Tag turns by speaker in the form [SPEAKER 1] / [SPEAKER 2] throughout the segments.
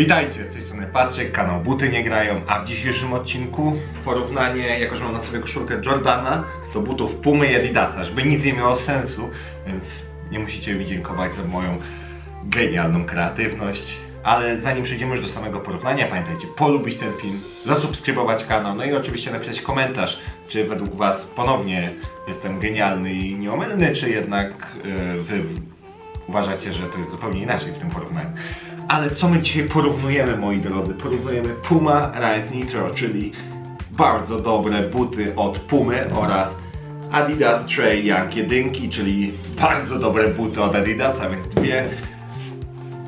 [SPEAKER 1] Witajcie, z tej strony Patryk, kanał Buty Nie Grają, a w dzisiejszym odcinku porównanie, jako że mam na sobie koszulkę Jordana, do butów Pumy i Adidasa, żeby nic nie miało sensu, więc nie musicie mi dziękować za moją genialną kreatywność. Ale zanim przejdziemy już do samego porównania, pamiętajcie, polubić ten film, zasubskrybować kanał, no i oczywiście napisać komentarz, czy według Was ponownie jestem genialny i nieomylny, czy jednak yy, Wy uważacie, że to jest zupełnie inaczej w tym porównaniu. Ale co my dzisiaj porównujemy, moi drodzy? Porównujemy Puma Rise Nitro, czyli bardzo dobre buty od Pumy oraz Adidas Trail Young jedynki, czyli bardzo dobre buty od Adidasa, więc dwie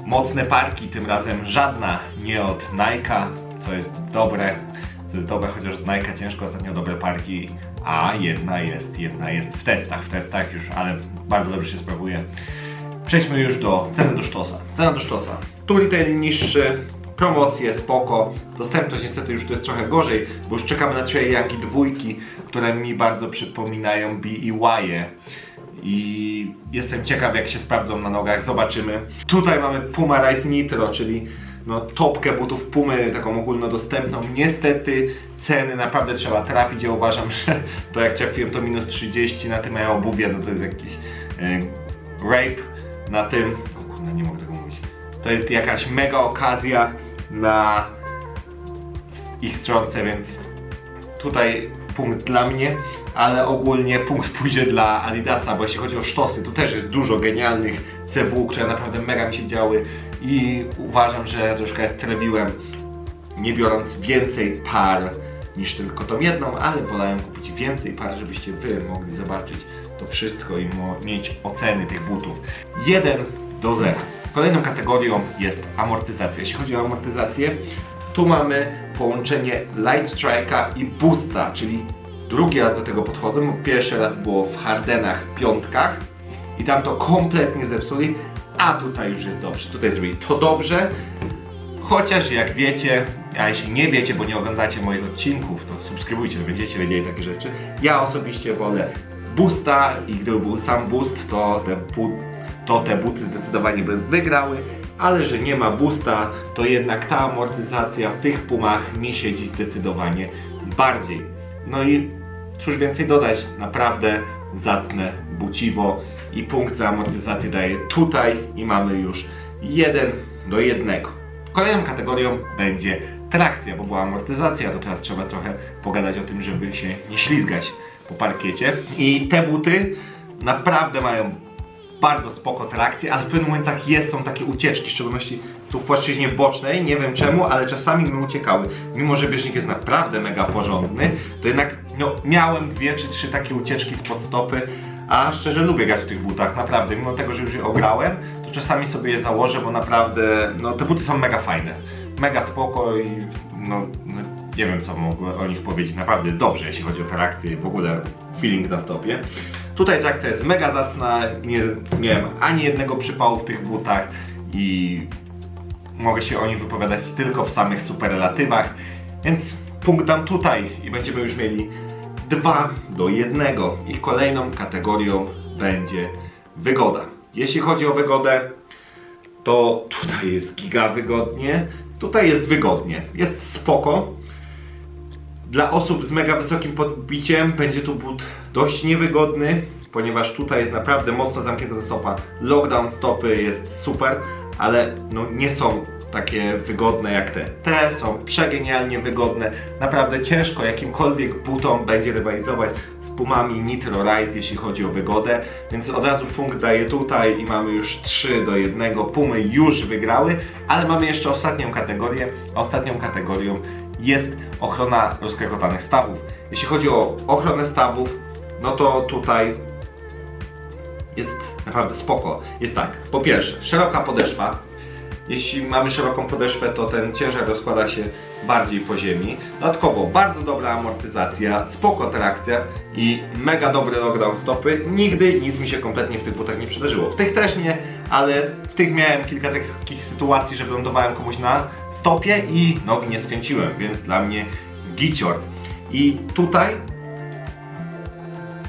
[SPEAKER 1] mocne parki, tym razem żadna nie od Nike'a, co jest dobre, co jest dobre, chociaż od Nike'a ciężko ostatnio dobre parki, a jedna jest, jedna jest w testach, w testach już, ale bardzo dobrze się sprawuje. Przejdźmy już do ceny do sztosa. Cena do sztosa. Tu retail niższy, promocje spoko, dostępność niestety już tu jest trochę gorzej, bo już czekamy na Trail Youngi dwójki, które mi bardzo przypominają B i Y. I jestem ciekaw jak się sprawdzą na nogach, zobaczymy. Tutaj mamy Puma Rise Nitro, czyli no, topkę butów Pumy, taką ogólnodostępną. Niestety ceny naprawdę trzeba trafić. Ja uważam, że to jak trafiłem to minus 30 na tym moja obuwie, no to jest jakiś e, rape na tym. O kurde, nie mogę tego mówić. To jest jakaś mega okazja na ich stronce, więc tutaj punkt dla mnie, ale ogólnie punkt pójdzie dla Adidasa, bo jeśli chodzi o sztosy, tu też jest dużo genialnych CW, które naprawdę mega mi się działy i uważam, że troszkę strebiłem, nie biorąc więcej par niż tylko tą jedną, ale wolałem kupić więcej par, żebyście wy mogli zobaczyć to wszystko i mieć oceny tych butów. 1 do 0. Kolejną kategorią jest amortyzacja. Jeśli chodzi o amortyzację, tu mamy połączenie Light Strike'a i Boosta, czyli drugi raz do tego podchodzę, bo pierwszy raz było w Hardenach piątkach i tam to kompletnie zepsuli, a tutaj już jest dobrze. Tutaj zrobili to dobrze, chociaż jak wiecie, a jeśli nie wiecie, bo nie oglądacie moich odcinków, to subskrybujcie, to będziecie wiedzieli takie rzeczy. Ja osobiście wolę Boosta i gdyby był sam Boost, to te, to te buty zdecydowanie by wygrały, ale że nie ma Boosta, to jednak ta amortyzacja w tych pumach mi siedzi zdecydowanie bardziej. No i cóż więcej dodać, naprawdę zacne buciwo i punkt za amortyzację daje tutaj i mamy już 1 do 1. Kolejną kategorią będzie trakcja, bo była amortyzacja, to teraz trzeba trochę pogadać o tym, żeby się nie ślizgać po parkiecie. I te buty naprawdę mają bardzo spoko trakcje, ale w pewnych momentach jest, są takie ucieczki, w szczególności tu w płaszczyźnie bocznej, nie wiem czemu, ale czasami mi uciekały. Mimo, że bieżnik jest naprawdę mega porządny, to jednak no, miałem dwie czy trzy takie ucieczki spod stopy, a szczerze lubię grać w tych butach, naprawdę. Mimo tego, że już je ograłem, to czasami sobie je założę, bo naprawdę, no te buty są mega fajne. Mega spoko i no, no nie wiem co mogę o nich powiedzieć, naprawdę dobrze, jeśli chodzi o trakcję i w ogóle feeling na stopie. Tutaj trakcja jest mega zacna, nie miałem ani jednego przypału w tych butach i mogę się o nich wypowiadać tylko w samych superlatywach, więc punkt dam tutaj i będziemy już mieli 2 do 1 i kolejną kategorią będzie wygoda. Jeśli chodzi o wygodę, to tutaj jest giga wygodnie, tutaj jest wygodnie, jest spoko. Dla osób z mega wysokim podbiciem będzie tu but dość niewygodny, ponieważ tutaj jest naprawdę mocno zamknięta stopa. Lockdown stopy jest super, ale no nie są takie wygodne jak te. Te są przegenialnie wygodne. Naprawdę ciężko jakimkolwiek butom będzie rywalizować z Pumami Nitro Rise, jeśli chodzi o wygodę. Więc od razu punkt daję tutaj i mamy już 3 do 1. Pumy już wygrały, ale mamy jeszcze ostatnią kategorię. Ostatnią kategorią jest ochrona rozkrekotanych stawów. Jeśli chodzi o ochronę stawów, no to tutaj jest naprawdę spoko. Jest tak, po pierwsze, szeroka podeszwa. Jeśli mamy szeroką podeszwę, to ten ciężar rozkłada się bardziej po ziemi. Dodatkowo bardzo dobra amortyzacja, spoko trakcja i mega dobry lockdown stopy. Nigdy nic mi się kompletnie w tych butach nie przydarzyło. W tych też nie, ale w tych miałem kilka takich sytuacji, że wylądowałem komuś na stopie i nogi nie skręciłem, więc dla mnie gicior. I tutaj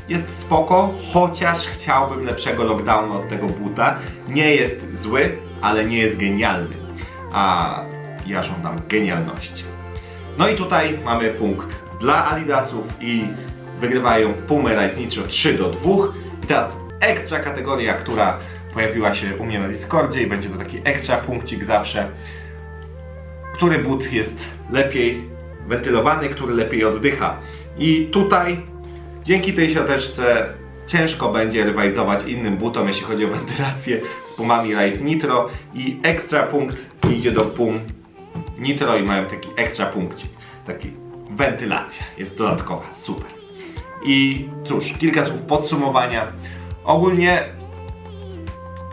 [SPEAKER 1] jest spoko, chociaż chciałbym lepszego lockdownu od tego buta. Nie jest zły, ale nie jest genialny. A ja żądam genialności. No i tutaj mamy punkt dla Adidasów i wygrywają Puma Nitro 3 do 2. I teraz ekstra kategoria, która pojawiła się u mnie na Discordzie i będzie to taki ekstra punkcik zawsze. Który but jest lepiej wentylowany, który lepiej oddycha. I tutaj dzięki tej siateczce ciężko będzie rywalizować innym butom, jeśli chodzi o wentylację z Pumami Rise Nitro i ekstra punkt idzie do Pum Nitro i mają taki ekstra punkcik. Taki wentylacja jest dodatkowa, super. I cóż, kilka słów podsumowania. Ogólnie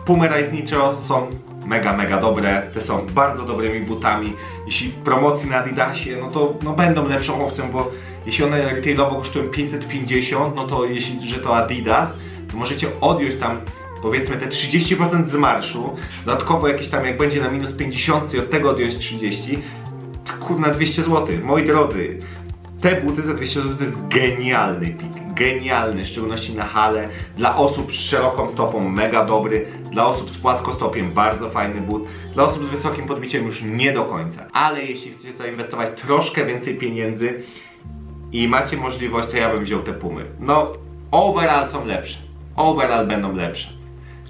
[SPEAKER 1] Puma Rise Nitro są mega, mega dobre. Te są bardzo dobrymi butami. Jeśli w promocji na Adidasie, no to no będą lepszą opcją, bo jeśli one retailowo kosztują 550, no to jeśli, że to Adidas, to możecie odjąć tam powiedzmy te 30% z marszu, dodatkowo jakieś tam jak będzie na minus 50 i od tego odjąć 30, to kurna 200 zł. Moi drodzy, te buty za 200 zł to jest genialny pik. Genialny, w szczególności na hale. Dla osób z szeroką stopą mega dobry. Dla osób z płaskostopiem bardzo fajny but. Dla osób z wysokim podbiciem już nie do końca. Ale jeśli chcecie zainwestować troszkę więcej pieniędzy i macie możliwość, to ja bym wziął te pumy. No, overall są lepsze. Overall będą lepsze.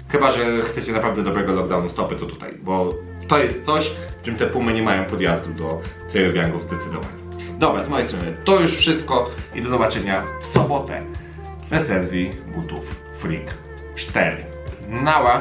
[SPEAKER 1] Chyba, że chcecie naprawdę dobrego lockdownu stopy, to tutaj, bo to jest coś, w czym te pumy nie mają podjazdu do trail gangów zdecydowanie. Dobra, z mojej strony to już wszystko i do zobaczenia w sobotę w recenzji butów Freak 4. Nała!